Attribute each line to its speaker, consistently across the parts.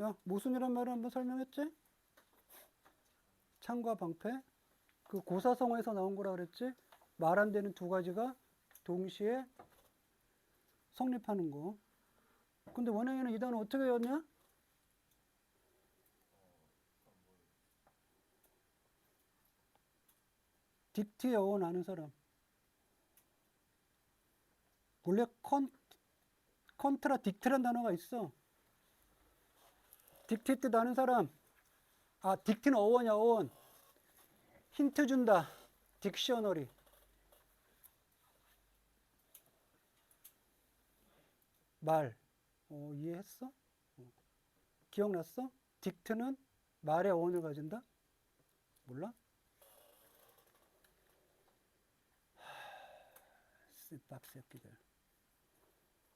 Speaker 1: 야, 모순이란 말을 한번 설명했지? 창과 방패. 그 고사성어에서 나온 거라 그랬지? 말 안 되는 두 가지가 동시에 성립하는 거. 근데 원행에는 이 단어 어떻게 외웠냐? 딕트 영어 아는 사람. 원래 컨, 컨트라 딕트란 단어가 있어. 딕트 뜻 아는 사람. 아, 딕트는 어원이야, 어원. 힌트 준다. 딕셔너리. 말. 어, 이해했어? 어. 기억났어? 딕트는 말의 어원을 가진다? 몰라? 씨박 새끼들.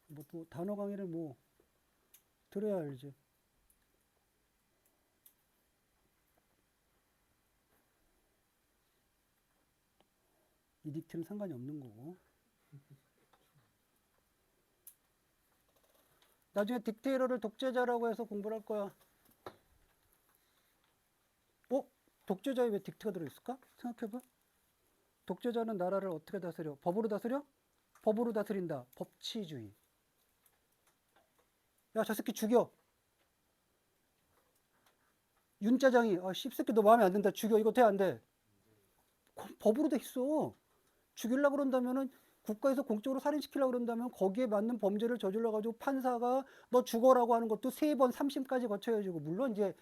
Speaker 1: 뭐, 또 단어 강의를 뭐 들어야 알지. 이 딕트는 상관이 없는 거고. 나중에 딕테이러를 독재자라고 해서 공부를 할 거야. 어? 독재자에 왜 딕트가 들어있을까? 생각해봐. 독재자는 나라를 어떻게 다스려? 법으로 다스려? 법으로 다스린다. 법치주의. 야, 저 새끼 죽여. 윤짜장이, 아, 씹새끼 너 마음에 안 든다. 죽여. 이거 돼, 안 돼? 거- 법으로 돼 있어. 죽이려고 그런다면은 국가에서 공적으로 살인시키려고 그런다면 거기에 맞는 범죄를 저질러 가지고 판사가 너 죽어라고 하는 것도 세 번, 삼심까지 거쳐야 지고 물론 이제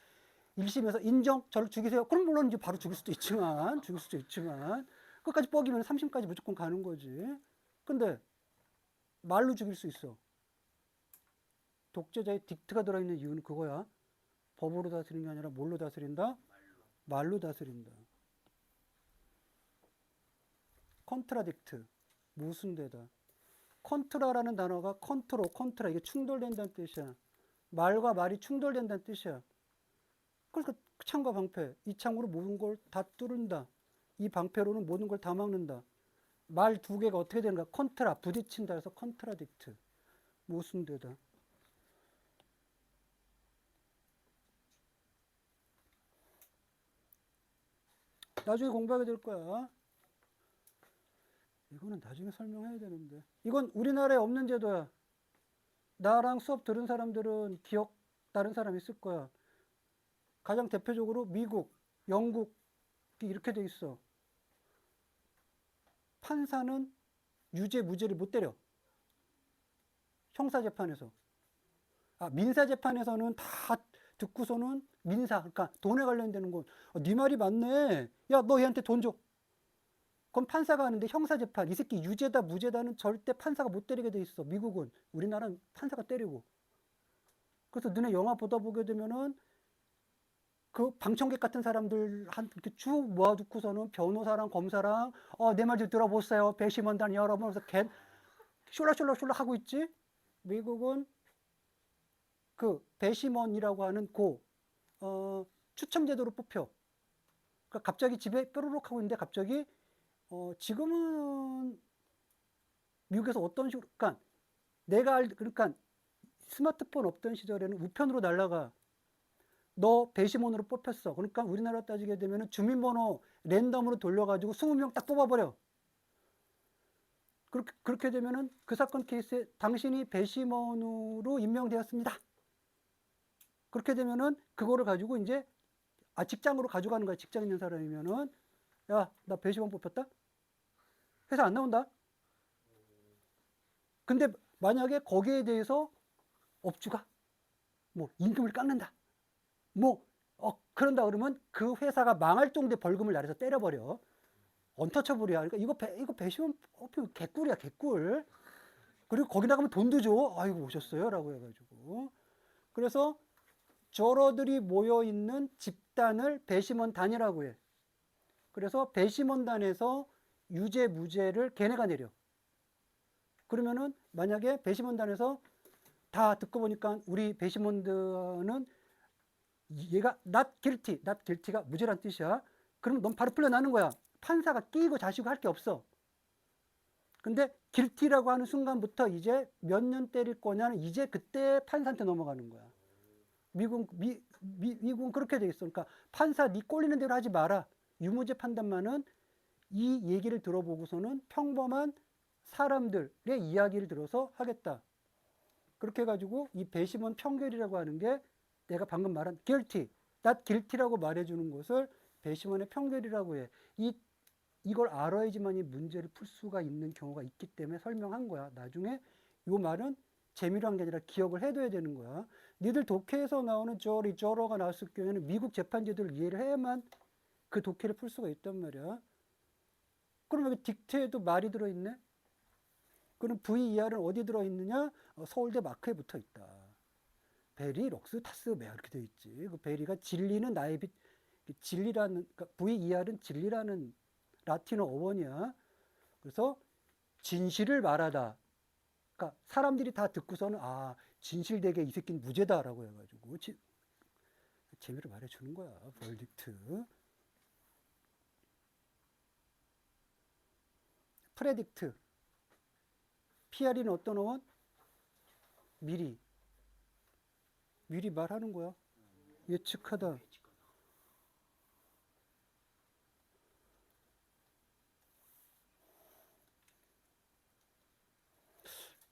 Speaker 1: 1심에서 인정 저를 죽이세요. 그럼 물론 이제 바로 죽일 수도 있지만 죽일 수도 있지만 끝까지 뻐기면 3심까지 무조건 가는 거지. 근데 말로 죽일 수 있어. 독재자의 딕트가 들어있는 이유는 그거야. 법으로 다스리는 게 아니라 뭘로 다스린다? 말로 다스린다. 컨트라딕트 모순되다. 컨트라라는 단어가 컨트로 컨트라 이게 충돌된다는 뜻이야. 말과 말이 충돌된다는 뜻이야. 그러니까 창과 방패 이 창으로 모든 걸 다 뚫는다. 이 방패로는 모든 걸 다 막는다. 말 두 개가 어떻게 되는가? 컨트라 부딪힌다 해서 컨트라딕트 모순되다. 나중에 공부하게 될 거야. 이거는 나중에 설명해야 되는데. 이건 우리나라에 없는 제도야. 나랑 수업 들은 사람들은 기억 다른 사람 있을 거야. 가장 대표적으로 미국, 영국이 이렇게 돼 있어. 판사는 유죄, 무죄를 못 때려. 형사 재판에서. 아, 민사 재판에서는 다 듣고서는 민사, 그러니까 돈에 관련되는 건, 어, 네 말이 맞네. 야, 너 얘한테 돈 줘. 그럼 판사가 하는데 형사재판, 이 새끼 유죄다, 무죄다는 절대 판사가 못 때리게 돼 있어. 미국은. 우리나라는 판사가 때리고. 그래서 너네 영화 보다 보게 되면은 그 방청객 같은 사람들 한 이렇게 쭉 모아두고서는 변호사랑 검사랑 어, 내 말 좀 들어보세요. 배심원단 여러분 하면서 개 쫄락쫄락쫄락 하고 있지. 미국은 그 배심원이라고 하는 고 어, 추첨 제도로 뽑혀. 그러니까 갑자기 집에 뾰로록 하고 있는데 갑자기 어, 지금은 미국에서 어떤 식으로, 그러니까 내가 알, 그러니까 스마트폰 없던 시절에는 우편으로 날라가. 너 배심원으로 뽑혔어. 그러니까 우리나라 따지게 되면 주민번호 랜덤으로 돌려가지고 20명 딱 뽑아버려. 그렇게, 그렇게 되면은 그 사건 케이스에 당신이 배심원으로 임명되었습니다. 그렇게 되면은 그거를 가지고 이제 아, 직장으로 가져가는 거야. 직장 있는 사람이면은 야, 나 배심원 뽑혔다? 회사 안 나온다? 근데 만약에 거기에 대해서 업주가 뭐 임금을 깎는다. 뭐, 어, 그런다 그러면 그 회사가 망할 정도의 벌금을 나라에서 때려버려. 언터처블이야. 그러니까 이거 배, 이거 배시면 어, 개꿀이야, 개꿀. 그리고 거기 나가면 돈도 줘. 아이고, 오셨어요. 라고 해가지고. 그래서 저러들이 모여있는 집단을 배심원단이라고 해. 그래서 배심원단에서 유죄, 무죄를 걔네가 내려. 그러면은 만약에 배심원단에서 다 듣고 보니까 우리 배심원들은 얘가 not guilty, not guilty가 무죄란 뜻이야. 그럼 넌 바로 풀려나는 거야. 판사가 끼고 자시고 할 게 없어. 근데 guilty라고 하는 순간부터 이제 몇 년 때릴 거냐는 이제 그때 판사한테 넘어가는 거야. 미국 미, 미 미국은 그렇게 돼 있어. 그러니까 판사 네 꼴리는 대로 하지 마라. 유무죄 판단만은 이 얘기를 들어보고서는 평범한 사람들의 이야기를 들어서 하겠다. 그렇게 해가지고 이 배심원 평결이라고 하는 게 내가 방금 말한 guilty, not guilty라고 말해주는 것을 배심원의 평결이라고 해. 이 이걸 알아야지만 이 문제를 풀 수가 있는 경우가 있기 때문에 설명한 거야. 나중에 요 말은 재미로 한 게 아니라 기억을 해둬야 되는 거야. 니들 독해에서 나오는 저리 저러가 나왔을 경우에는 미국 재판제도를 이해를 해야만 그 독해를 풀 수가 있단 말이야. 그럼 여기 딕트에도 말이 들어있네? 그럼 VER은 어디 들어있느냐? 어, 서울대 마크에 붙어 있다. 베리, 럭스, 타스, 메아 이렇게 되어 있지. 그 베리가 진리는 나의 빛, 진리라는, 그러니까 VER은 진리라는 라틴어 어원이야. 그래서 진실을 말하다. 그러니까 사람들이 다 듣고서는 아 진실되게 이 새끼는 무죄다라고 해가지고 지, 재미를 말해주는 거야. 벌딕트. 프레딕트. PR이는 어떤 어원? 미리. 미리 말하는 거야. 예측하다.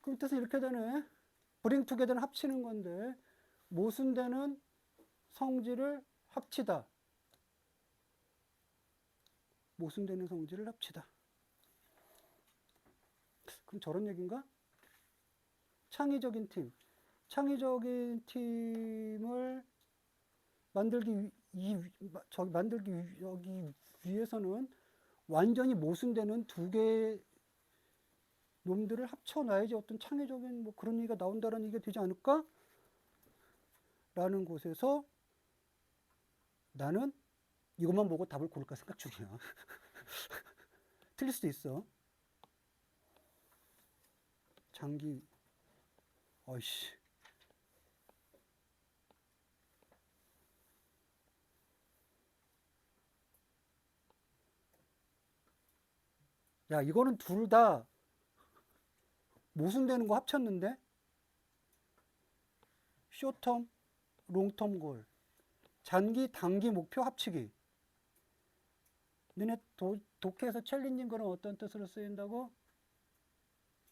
Speaker 1: 그럼 뜻은 이렇게 되네. 브링 투게더는 합치는 건데 모순되는 성질을 합치다. 모순되는 성질을 합치다. 그럼 저런 얘기인가? 창의적인 팀. 창의적인 팀을 만들기 위, 이, 저기 만들기 위, 여기 위해서는 완전히 모순되는 두 개의 놈들을 합쳐놔야지 어떤 창의적인 뭐 그런 얘기가 나온다는 얘기가 되지 않을까? 라는 곳에서 나는 이것만 보고 답을 고를까 생각 중이야. 틀릴 수도 있어. 장기, 어이씨. 야, 이거는 둘 다 모순되는 거 합쳤는데? 쇼텀, 롱텀 골. 장기, 단기 목표 합치기. 너네 도, 독해에서 챌린징 그럼 어떤 뜻으로 쓰인다고?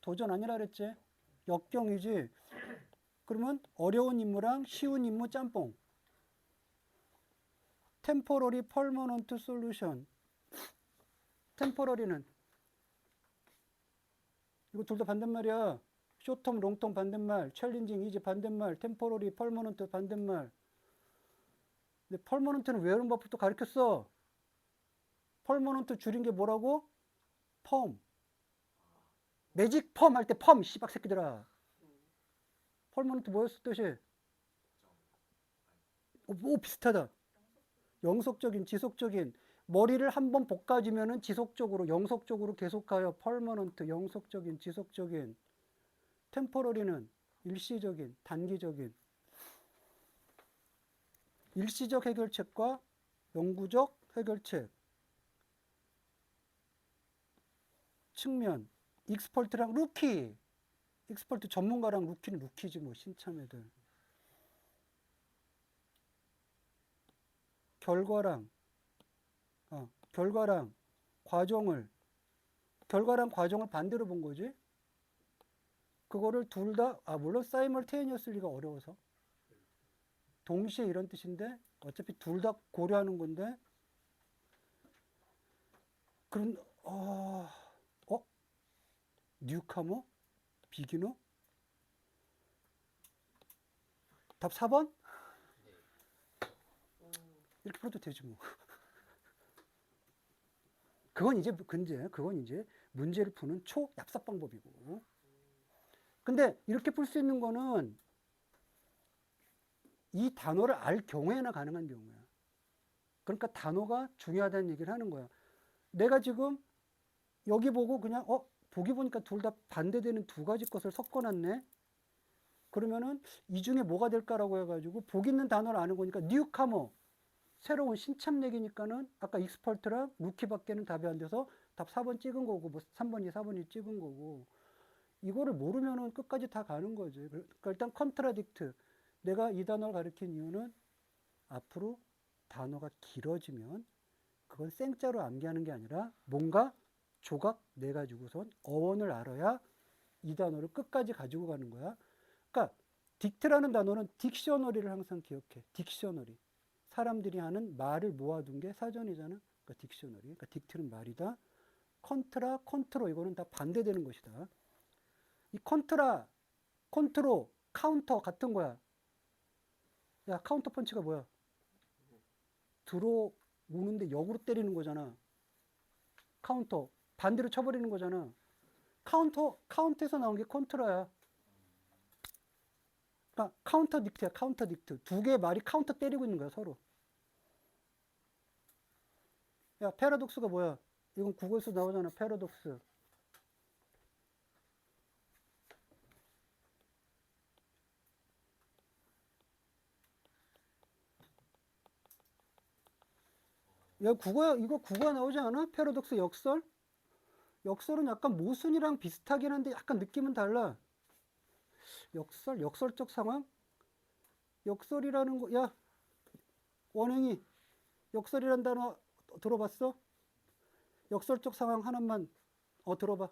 Speaker 1: 도전 아니라 그랬지? 역경이지? 그러면 어려운 임무랑 쉬운 임무 짬뽕. 템포러리 펄머넌트 솔루션. 템포러리는 이거 둘 다 반대말이야. 쇼텀, 롱텀 반대말, 챌린징, 이제 반대말, 템포러리, 펄머넌트 반대말. 근데 펄머넌트는 외우는 법부터 가르쳤어. 펄머넌트 줄인 게 뭐라고? 펌. 매직 펌 할 때 펌, 씨박 새끼들아. 펄머넌트 뭐였어, 뜻이? 오, 오, 비슷하다. 영속적인, 지속적인. 머리를 한번 볶아주면은 지속적으로, 영속적으로 계속하여 펄머넌트, 영속적인, 지속적인. 템포러리는 일시적인, 단기적인. 일시적 해결책과 영구적 해결책. 측면. 익스펄트랑 루키. 익스펄트 전문가랑 루키는 루키지 뭐 신참애들. 결과랑 어, 결과랑 과정을 결과랑 과정을 반대로 본 거지. 그거를 둘 다, 아, 물론 사이멀테니어스 리가 어려워서. 동시에 이런 뜻인데, 어차피 둘 다 고려하는 건데, 그런, 어, 어? 뉴카머? 비기너? 답 4번? 이렇게 풀어도 되지 뭐. 그건 이제 근제 그건 이제 문제를 푸는 초얍삽 방법이고. 근데 이렇게 풀 수 있는 거는 이 단어를 알 경우에나 가능한 경우야. 그러니까 단어가 중요하다는 얘기를 하는 거야. 내가 지금 여기 보고 그냥 어 보기 보니까 둘 다 반대되는 두 가지 것을 섞어놨네. 그러면은 이 중에 뭐가 될까라고 해가지고 복 있는 단어를 아는 거니까 뉴카머 새로운 신참내기니까는 아까 익스펄트랑 루키밖에는 답이 안 돼서 답 4번 찍은 거고 뭐 3번이 4번이 찍은 거고 이거를 모르면은 끝까지 다 가는 거지. 그러니까 일단 컨트라딕트 내가 이 단어를 가리킨 이유는 앞으로 단어가 길어지면 그건 생자로 암기하는 게 아니라 뭔가 조각 내 가지고선 어원을 알아야 이 단어를 끝까지 가지고 가는 거야. 그러니까 딕트라는 단어는 딕셔너리를 항상 기억해. 딕셔너리. 사람들이 하는 말을 모아둔 게 사전이잖아. 그러니까 딕셔너리. 그러니까 딕트는 말이다. 컨트라, 컨트로 이거는 다 반대되는 것이다. 이 컨트라, 컨트로, 카운터 같은 거야. 야, 카운터 펀치가 뭐야? 들어오는데 역으로 때리는 거잖아. 카운터. 반대로 쳐버리는 거잖아. 카운터, 카운트에서 나온 게 컨트라야. 그러니까 카운터 딕트야, 카운터 딕트. 두 개의 말이 카운터 때리고 있는 거야, 서로. 야, 패러독스가 뭐야? 이건 국어에서 나오잖아, 패러독스. 야, 국어, 이거 국어 나오지 않아? 패러독스 역설? 역설은 약간 모순이랑 비슷하긴 한데 약간 느낌은 달라. 역설, 역설적 상황? 역설이라는 거, 야, 원행이 역설이란 단어 들어봤어? 역설적 상황 하나만 어 들어봐.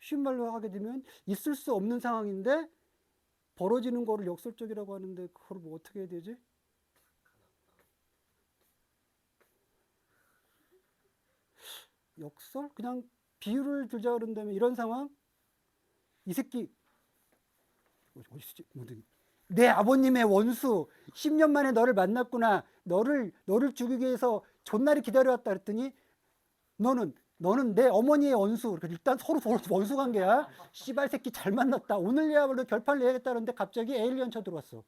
Speaker 1: 쉬운 말로 하게 되면 있을 수 없는 상황인데 벌어지는 거를 역설적이라고 하는데 그걸 뭐 어떻게 해야 되지? 역설? 그냥 비유를 들자 그런다면 이런 상황? 이 새끼 어디 있지? 뭐든 내 아버님의 원수 10년 만에 너를 만났구나 너를 너를 죽이기 위해서 존나리 기다려왔다 그랬더니 너는 너는 내 어머니의 원수. 그러니까 일단 서로 서로 원수 관계야. 씨발 새끼 잘 만났다. 오늘이야말로 결판을 내야겠다는데 갑자기 에일리언 쳐 들어왔어.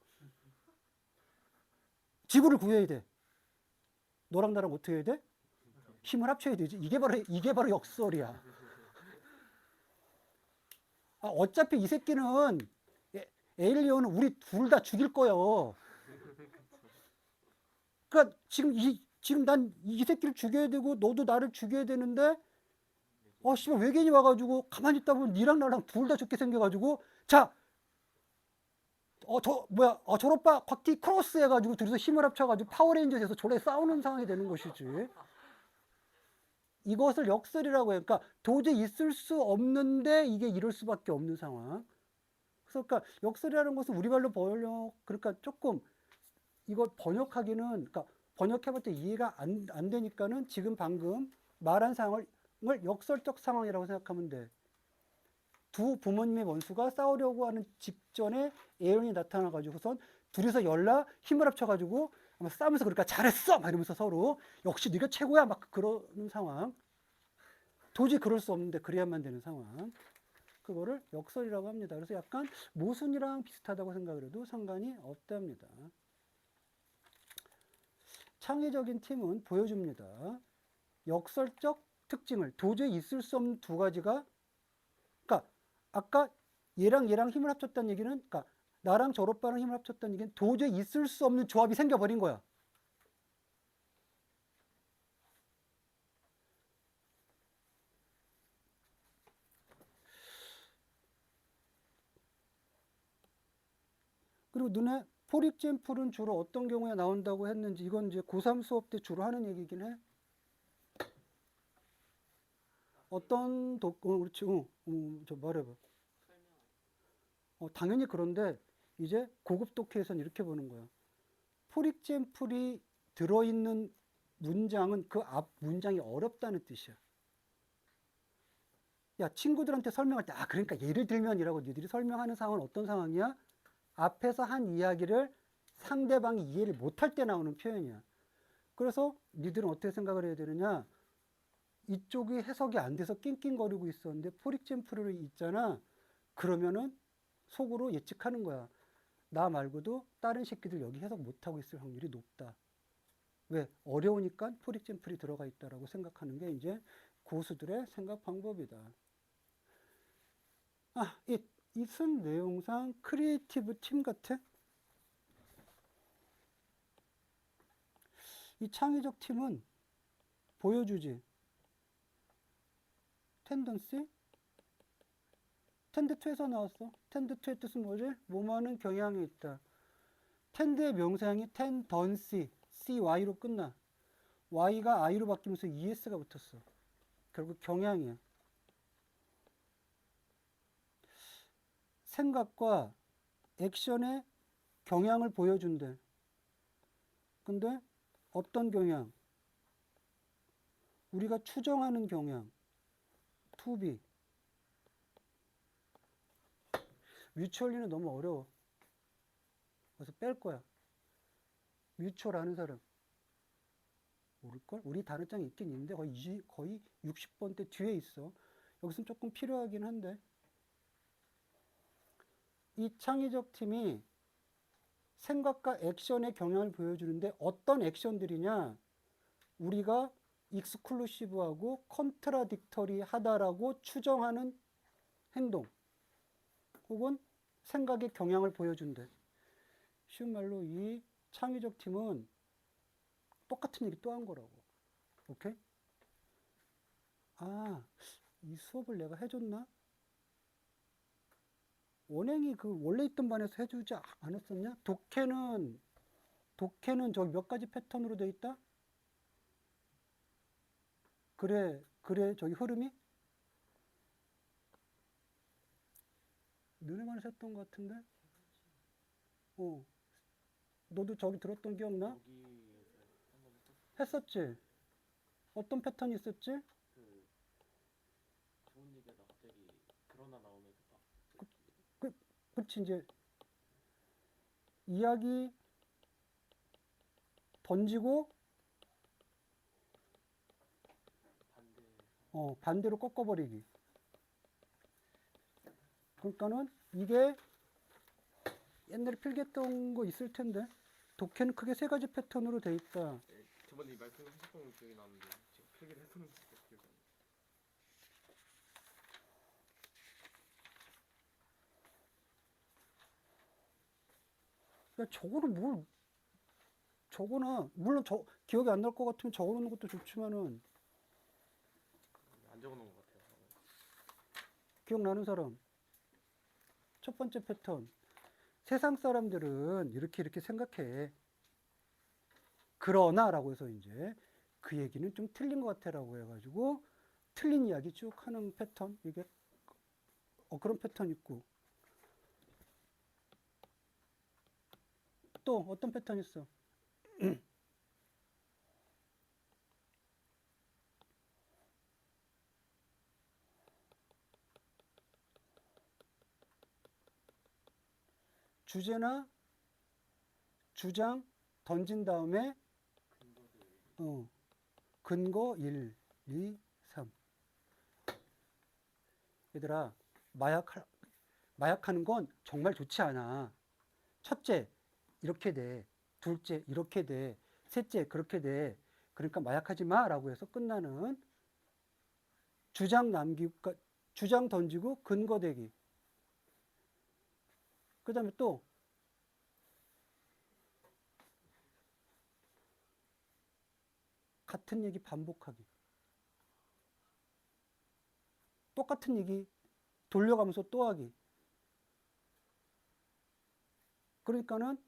Speaker 1: 지구를 구해야 돼. 너랑 나랑 어떻게 해야 돼? 힘을 합쳐야 되지. 이게 바로 이게 바로 역설이야. 아, 어차피 이 새끼는 에- 에일리언은 우리 둘 다 죽일 거예요. 그러니까 지금 이 지금 난 이 새끼를 죽여야 되고 너도 나를 죽여야 되는데 어 씨발 외계인이 와가지고 가만히 있다 보면 니랑 나랑 둘 다 죽게 생겨가지고 자. 어, 저, 뭐야, 어, 저 오빠 곽티 크로스 해가지고 둘이서 힘을 합쳐가지고 파워레인저에서 졸래 싸우는 상황이 되는 것이지. 이것을 역설이라고 해요. 그러니까 도저히 있을 수 없는데 이게 이럴 수밖에 없는 상황. 그래서 그러니까 역설이라는 것은 우리 말로 번역 그러니까 조금 이걸 번역하기는 그러니까 번역해볼 때 이해가 안, 안 되니까는 지금 방금 말한 상황을 역설적 상황이라고 생각하면 돼. 두 부모님의 원수가 싸우려고 하는 직전에 에런이 나타나가지고선 둘이서 열라 힘을 합쳐가지고 아마 싸우면서 그러니까 잘했어! 막 이러면서 서로 역시 네가 최고야! 막 그러는 상황. 도저히 그럴 수 없는데 그래야만 되는 상황. 그거를 역설이라고 합니다. 그래서 약간 모순이랑 비슷하다고 생각을 해도 상관이 없답니다 창의적인 팀은 보여줍니다 역설적 특징을 도저히 있을 수 없는 두 가지가 그러니까 아까 얘랑 얘랑 힘을 합쳤다는 얘기는 그러니까 나랑 저 오빠랑 힘을 합쳤다는 얘기는 도저히 있을 수 없는 조합이 생겨버린 거야. 그리고 눈에 포릭젠풀은 주로 어떤 경우에 나온다고 했는지 이건 이제 고3 수업 때 주로 하는 얘기긴 해. 어떤 독, 어, 그렇지, 어, 어, 저 말해봐. 어, 당연히 그런데 이제 고급 독해에서는 이렇게 보는 거야. 포릭젠풀이 들어있는 문장은 그 앞 문장이 어렵다는 뜻이야. 야, 친구들한테 설명할 때, 아, 그러니까 예를 들면이라고 니들이 설명하는 상황은 어떤 상황이야? 앞에서 한 이야기를 상대방이 이해를 못할 때 나오는 표현이야. 그래서 니들은 어떻게 생각을 해야 되느냐? 이쪽이 해석이 안 돼서 낑낑거리고 있었는데 포릭젠풀이 있잖아. 그러면은 속으로 예측하는 거야. 나 말고도 다른 새끼들 여기 해석 못하고 있을 확률이 높다. 왜? 어려우니까 포릭젠풀이 들어가 있다라고 생각하는 게 이제 고수들의 생각 방법이다. 아, 이, 이쓴 내용상 크리에이티브 팀 같아? 이 창의적 팀은 보여주지. 텐던시 텐드 2에서 나왔어. 텐드 2의 뜻은 뭐지? 뭐뭐하는 경향이 있다. 텐드의 명사형이 텐던시 cy로 끝나. y가 i로 바뀌면서 es가 붙었어. 결국 경향이야. 생각과 액션의 경향을 보여준대. 근데 어떤 경향? 우리가 추정하는 경향. be. 뮤추얼리는 너무 어려워. 그래서 뺄 거야. 뮤추얼 아는 사람. 모를걸? 우리 단어장이 있긴 있는데 거의, 이- 거의 60번대 뒤에 있어. 여기서는 조금 필요하긴 한데. 이 창의적 팀이 생각과 액션의 경향을 보여주는데 어떤 액션들이냐? 우리가 익스클루시브하고 컨트라딕터리 하다라고 추정하는 행동 혹은 생각의 경향을 보여준대. 쉬운 말로 이 창의적 팀은 똑같은 얘기 또 한 거라고. 오케이? 아, 이 수업을 내가 해줬나? 원행이 그 원래 있던 반에서 해주지 않았었냐? 독해는 독해는 저기 몇 가지 패턴으로 돼 있다? 그래, 그래, 저기 흐름이? 너네 반에서 했던 것 같은데? 어. 너도 저기 들었던 기억나? 했었지? 어떤 패턴이 있었지?
Speaker 2: 그 좋은 얘기하다 갑자기 그러나 나오면 딱
Speaker 1: 그치, 이제, 이야기 던지고,
Speaker 2: 반대
Speaker 1: 어, 반대로 꺾어버리기. 그러니까는 이게 옛날에 필기했던 거 있을 텐데, 독해는 크게 세 가지 패턴으로 돼 있다.
Speaker 2: 네, 저번에 말씀하셨던 기억이 나는데 제가 필기를 했었는지
Speaker 1: 야, 저거는 뭘, 저거나, 물론 저, 기억이 안 날 것 같으면 적어 놓는 것도 좋지만은,
Speaker 2: 안 적어놓은 것 같아요.
Speaker 1: 기억나는 사람? 첫 번째 패턴. 세상 사람들은 이렇게 이렇게 생각해. 그러나 라고 해서 이제 그 얘기는 좀 틀린 것 같아 라고 해가지고 틀린 이야기 쭉 하는 패턴. 이게 어, 그런 패턴 있고. 또 어떤 패턴 있어? 주제나 주장 던진 다음에 어, 근거 1, 2, 3. 얘들아, 마약, 마약하는 건 정말 좋지 않아. 첫째, 이렇게 돼. 둘째, 이렇게 돼. 셋째, 그렇게 돼. 그러니까 마약하지 마. 라고 해서 끝나는 주장 남기고, 그러니까 주장 던지고 근거 대기. 그 다음에 또, 같은 얘기 반복하기. 똑같은 얘기 돌려가면서 또 하기. 그러니까는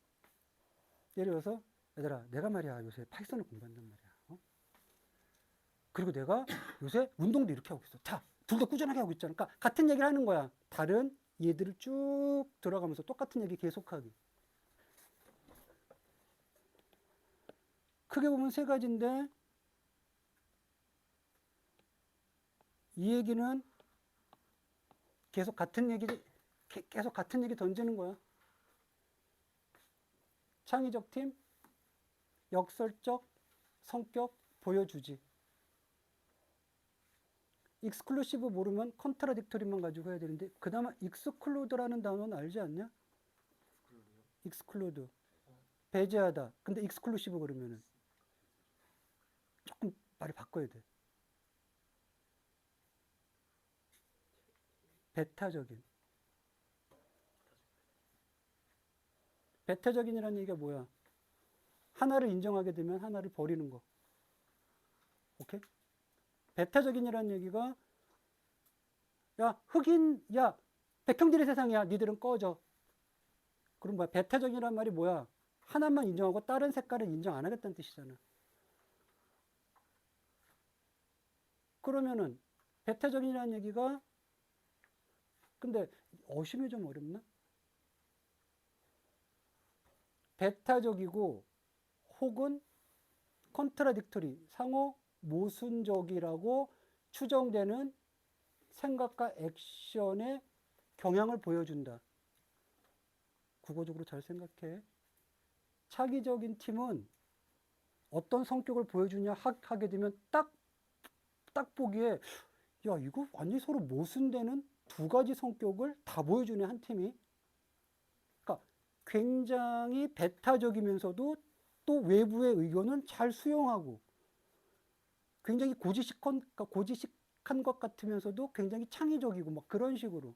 Speaker 1: 예를 들어서 얘들아 내가 말이야 요새 파이썬을 공부한단 말이야. 어? 그리고 내가 요새 운동도 이렇게 하고 있어. 자, 둘 다 꾸준하게 하고 있잖아. 그러니까 같은 얘기를 하는 거야. 다른 얘들을 쭉 들어가면서 똑같은 얘기 계속하기. 크게 보면 세 가지인데 이 얘기는 계속 같은 얘기 게- 계속 같은 얘기 던지는 거야. 창의적 팀, 역설적 성격 보여주지. 익스클루시브 모르면 컨트라딕토리만 가지고 해야 되는데 그나마 익스클루드라는 단어는 알지 않냐? 익스클루드 배제하다. 근데 익스클루시브 그러면은 조금 말을 바꿔야 돼. 배타적인. 배타적인이라는 얘기가 뭐야? 하나를 인정하게 되면 하나를 버리는 거. 오케이? 배타적인이라는 얘기가 야, 흑인, 야, 백형들의 세상이야. 니들은 꺼져. 그럼 뭐야? 배타적이란 말이 뭐야? 하나만 인정하고 다른 색깔은 인정 안 하겠다는 뜻이잖아. 그러면은 배타적이라는 얘기가 근데 어심이 좀 어렵나? 배타적이고 혹은 컨트라딕토리 상호 모순적이라고 추정되는 생각과 액션의 경향을 보여준다. 국어적으로 잘 생각해. 차기적인 팀은 어떤 성격을 보여주냐 하- 하게 되면 딱, 딱 보기에 야, 이거 완전히 서로 모순되는 두 가지 성격을 다 보여주네, 한 팀이. 굉장히 배타적이면서도 또 외부의 의견은 잘 수용하고 굉장히 고지식한, 고지식한 것 같으면서도 굉장히 창의적이고 막 그런 식으로.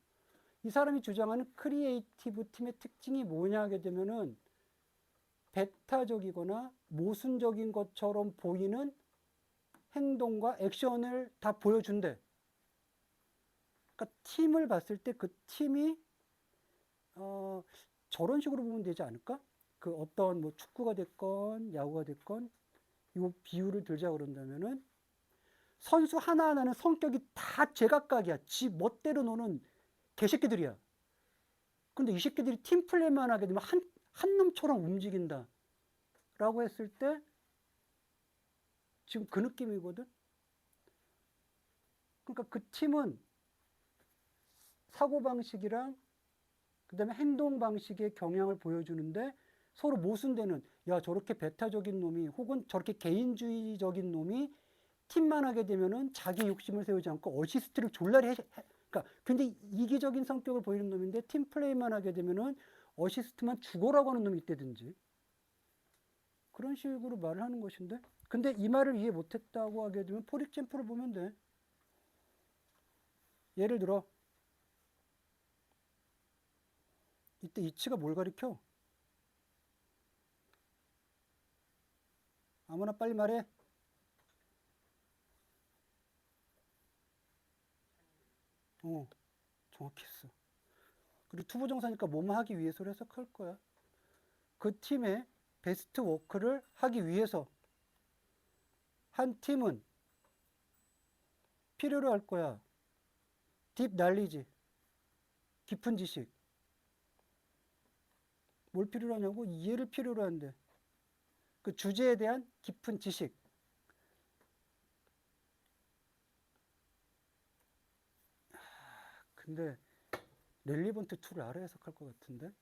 Speaker 1: 이 사람이 주장하는 크리에이티브 팀의 특징이 뭐냐 하게 되면은 배타적이거나 모순적인 것처럼 보이는 행동과 액션을 다 보여준대. 그러니까 팀을 봤을 때 그 팀이 어, 저런 식으로 보면 되지 않을까? 그 어떤 뭐 축구가 됐건 야구가 됐건 이 비유를 들자 그런다면은 선수 하나하나는 성격이 다 제각각이야. 지 멋대로 노는 개새끼들이야. 근데 이 새끼들이 팀 플레이만 하게 되면 한, 한 놈처럼 움직인다. 라고 했을 때 지금 그 느낌이거든. 그러니까 그 팀은 사고방식이랑 그다음에 행동 방식의 경향을 보여주는데 서로 모순되는 야 저렇게 배타적인 놈이 혹은 저렇게 개인주의적인 놈이 팀만 하게 되면은 자기 욕심을 세우지 않고 어시스트를 졸라리 해, 해- 그러니까 굉장히 이기적인 성격을 보이는 놈인데 팀 플레이만 하게 되면은 어시스트만 죽어라고 하는 놈이 있다든지. 그런 식으로 말을 하는 것인데. 근데 이 말을 이해 못했다고 하게 되면 포릭잼프를 보면 돼. 예를 들어 이때 이치가 뭘 가리켜? 아무나 빨리 말해. 어, 정확했어. 그리고 투부정사니까 뭐뭐 하기 위해서를 해석할 거야. 그 팀의 베스트 워크를 하기 위해서 한 팀은 필요로 할 거야. 딥 날리지. 깊은 지식. 뭘 필요로 하냐고? 이해를 필요로 한대. 그 주제에 대한 깊은 지식. 하, 근데 렐리번트 2를 알아 해석할 것 같은데?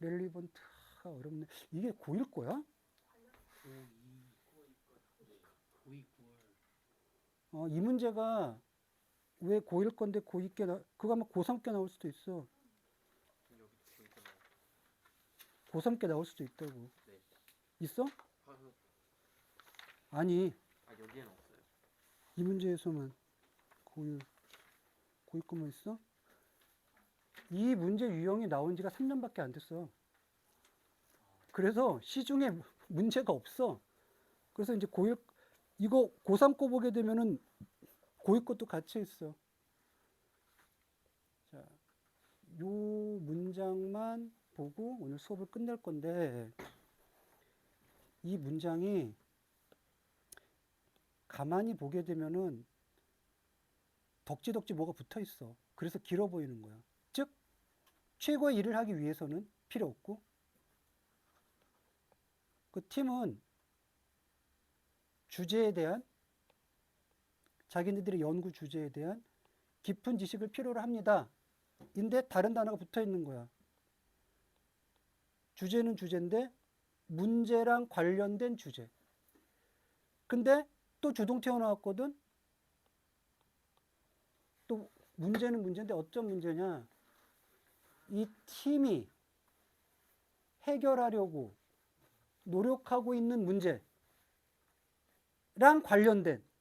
Speaker 1: 렐리번트가 어렵네. 이게 고1 거야?
Speaker 3: 9월
Speaker 1: 어, 이 문제가 왜 고1 건데 고2 게 나, 그거 아마 고3 게 나올 수도 있어.
Speaker 2: 여기도 보이고 나.
Speaker 1: 고3 게 나올 수도 있다고.
Speaker 2: 네.
Speaker 1: 있어? 아니,
Speaker 2: 아 여기에는 없어요.
Speaker 1: 이 문제에서만 고1, 고2 거만 있어? 이 문제 유형이 나온 지가 3년밖에 안 됐어. 그래서 시중에 문제가 없어. 그래서 이제 고1, 이거 고3 거 보게 되면은 고2 것도 같이 있어. 자, 요 문장만 보고 오늘 수업을 끝낼 건데, 이 문장이 가만히 보게 되면은 덕지덕지 뭐가 붙어 있어. 그래서 길어 보이는 거야. 즉, 최고의 일을 하기 위해서는 필요 없고, 그 팀은 주제에 대한 자기네들의 연구 주제에 대한 깊은 지식을 필요로 합니다. 인데 다른 단어가 붙어 있는 거야. 주제는 주제인데 문제랑 관련된 주제. 근데 또 주동태 나왔거든. 또 문제는 문제인데 어떤 문제냐? 이 팀이 해결하려고 노력하고 있는 문제랑 관련된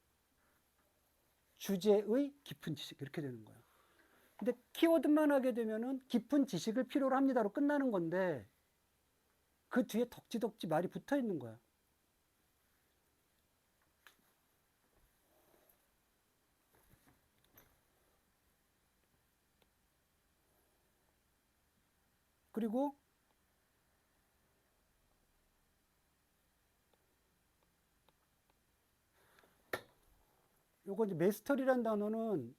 Speaker 1: 주제의 깊은 지식 이렇게 되는 거예요. 근데 키워드만 하게 되면은 깊은 지식을 필요로 합니다로 끝나는 건데 그 뒤에 덕지덕지 말이 붙어 있는 거야. 그리고 요거 이제 메스터리란 단어는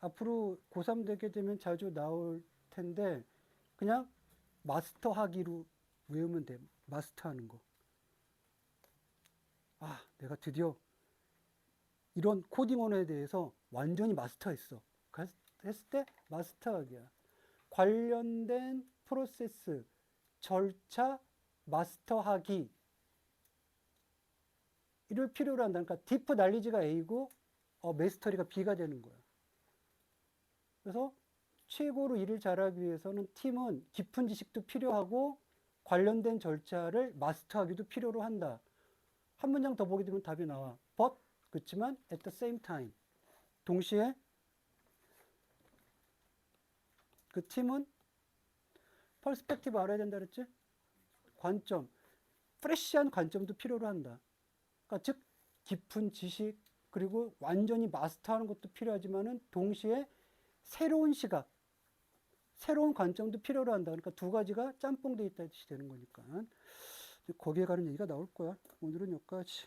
Speaker 1: 앞으로 고3 되게 되면 자주 나올 텐데 그냥 마스터 하기로 외우면 돼. 마스터 하는 거. 아, 내가 드디어 이런 코딩 언어에 대해서 완전히 마스터했어. 했을 때 마스터 하기야. 관련된 프로세스, 절차, 마스터 하기. 이를 필요로 한다. 그러니까 디프 날리지가 A고 어, 메스터리가 B가 되는 거야. 그래서 최고로 일을 잘하기 위해서는 팀은 깊은 지식도 필요하고 관련된 절차를 마스터하기도 필요로 한다. 한 문장 더 보게 되면 답이 나와. But 그렇지만 at the same time 동시에 그 팀은 퍼스펙티브 알아야 된다 그랬지? 관점, 프레시한 관점도 필요로 한다. 그러니까 즉 깊은 지식 그리고 완전히 마스터하는 것도 필요하지만은 동시에 새로운 시각, 새로운 관점도 필요로 한다. 그러니까 두 가지가 짬뽕돼 있다 뜻이 되는 거니까 거기에 가는 얘기가 나올 거야. 오늘은 여기까지.